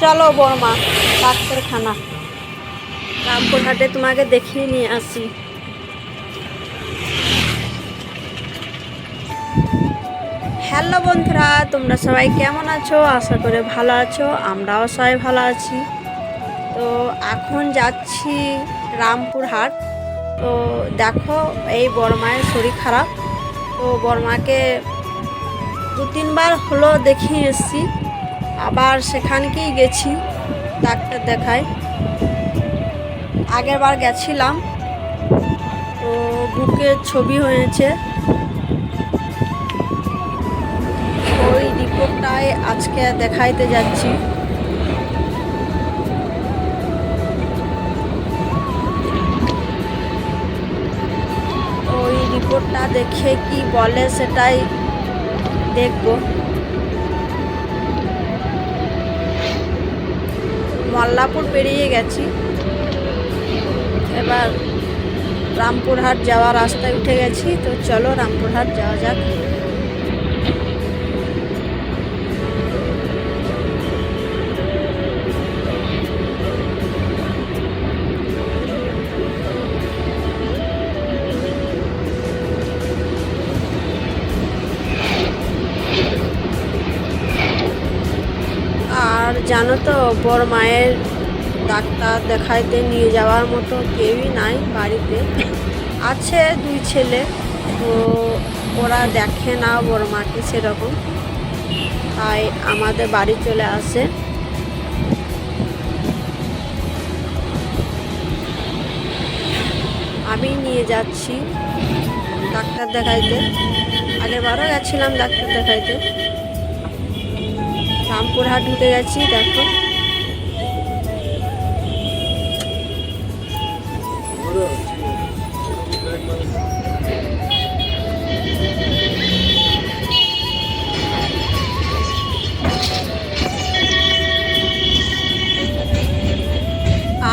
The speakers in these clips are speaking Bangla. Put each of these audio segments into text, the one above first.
চলো বর্মা ডাক্তারখানা। রামপুরহাটে তোমাকে দেখিয়ে নিয়ে আসি। হ্যালো বন্ধুরা, তোমরা সবাই কেমন আছো? আশা করে ভালো আছো, আমরাও সবাই ভালো আছি। তো এখন যাচ্ছি রামপুরহাট। তো দেখো, এই বড়মায়ের শরীর খারাপ। তো বড়মাকে দু তিনবার হলো দেখিয়ে এসেছি। আবার সেখানকেই গেছি, ডাক্তার দেখায়। আগের বার গেছিলাম, তো বুকের ছবি হয়েছে। ওই রিপোর্টটাই আজকে দেখাইতে যাচ্ছি। ওই রিপোর্টটা দেখে কি বলে সেটাই দেখব। মল্লাপুর পেরিয়ে গেছি। এবার রামপুরহাট যাওয়ার রাস্তায় উঠে গেছি। তো চলো রামপুরহাট যাওয়া যাক। জানো তো, বড় মায়ের ডাক্তার দেখাইতে নিয়ে যাওয়ার মতো কেউই নাই বাড়িতে। আছে দুই ছেলে, তো ওরা দেখে না বড় মাকে সেরকম। তাই আমাদের বাড়ি চলে আসে। আমি নিয়ে যাচ্ছি ডাক্তার দেখাইতে। আগেরবারও গেছিলাম ডাক্তার দেখাইতে। রামপুরহাট ঢুকে গেছি, দেখো।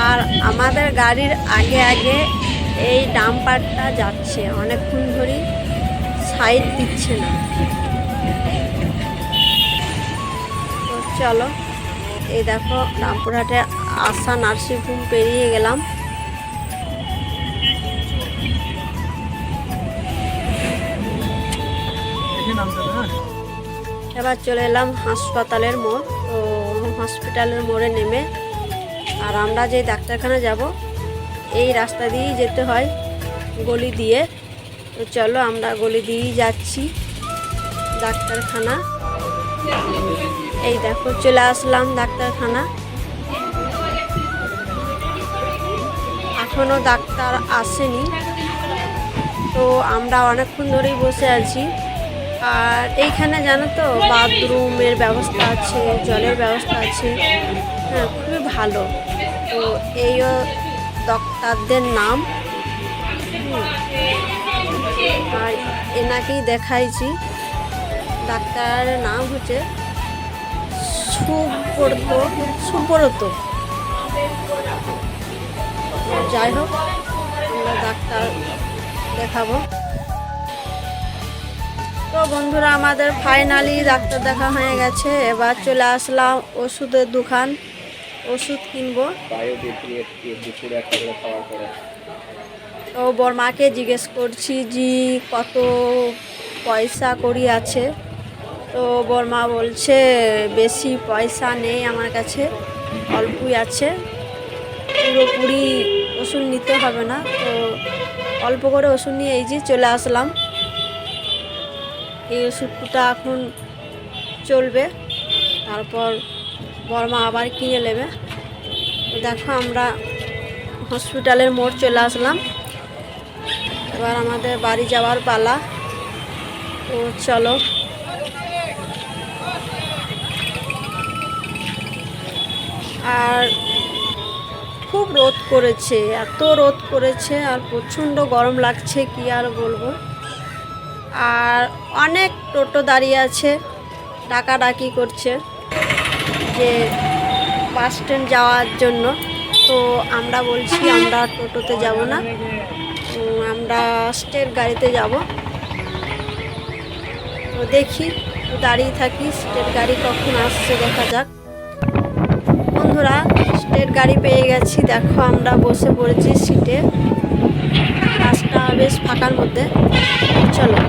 আর আমাদের গাড়ির আগে আগে এই ডাম্পারটা যাচ্ছে, অনেকক্ষণ ধরেই সাইড দিচ্ছে না। চলো। এই দেখো, রামপুরহাটে আশা নার্সিংহোম পেরিয়ে গেলাম। এবার চলে এলাম হাসপাতালের মোড়। তো হসপিটালের মোড়ে নেমে আর আমরা যে ডাক্তারখানা যাব, এই রাস্তা দিয়েই যেতে হয় গলি দিয়ে। তো চলো আমরা গলি দিয়েই যাচ্ছি ডাক্তারখানা। এই দেখো, চলে আসলাম ডাক্তারখানা। এখনও ডাক্তার আসেনি। তো আমরা অনেকক্ষণ ধরেই বসে আছি। আর এইখানে জানো তো, বাথরুমের ব্যবস্থা আছে, জলের ব্যবস্থা আছে। হ্যাঁ খুবই ভালো। তো এইও ডাক্তারদের নাম। আর এনাকেই দেখাইছি। ডাক্তারের নাম হচ্ছে সুব্রত যাই হোক, আমরা ডাক্তার দেখাবো। তো বন্ধুরা, আমাদের ফাইনালি ডাক্তার দেখা হয়ে গেছে। এবার চলে আসলাম ওষুধের দোকান। ওষুধ কিনবো। তো বর্মাকে জিজ্ঞেস করছি যে কত পয়সা করি আছে। তো বর্মা বলছে, বেশি পয়সা নেই আমার কাছে, অল্পই আছে। পুরোপুরি ওষুধ নিতে হবে না। তো অল্প করে ওষুধ নিয়ে এই যে চলে আসলাম। এই ওষুধটা এখন চলবে। তারপর বর্মা আবার কিনে নেবে। দেখো আমরা হসপিটালের মোড় চলে আসলাম। এবার আমাদের বাড়ি যাওয়ার পালা। তো চলো। আর খুব রোদ করেছে, এত রোদ করেছে আর প্রচণ্ড গরম লাগছে, কি আর বলব? আর অনেক টোটো দাঁড়িয়ে আছে, ডাকাডাকি করছে যে বাস স্ট্যান্ড যাওয়ার জন্য। তো আমরা বলছি আমরা টোটোতে যাব না আমরা স্টেট গাড়িতে যাব। তো দেখি দাঁড়িয়ে থাকি স্টেট গাড়ি কখন আসছে দেখা যাক। গাড়ি পেয়ে গেছি। দেখো আমরা বসে পড়েছি সিটে। রাস্তা বেশ ফাঁকার মধ্যে। চলো।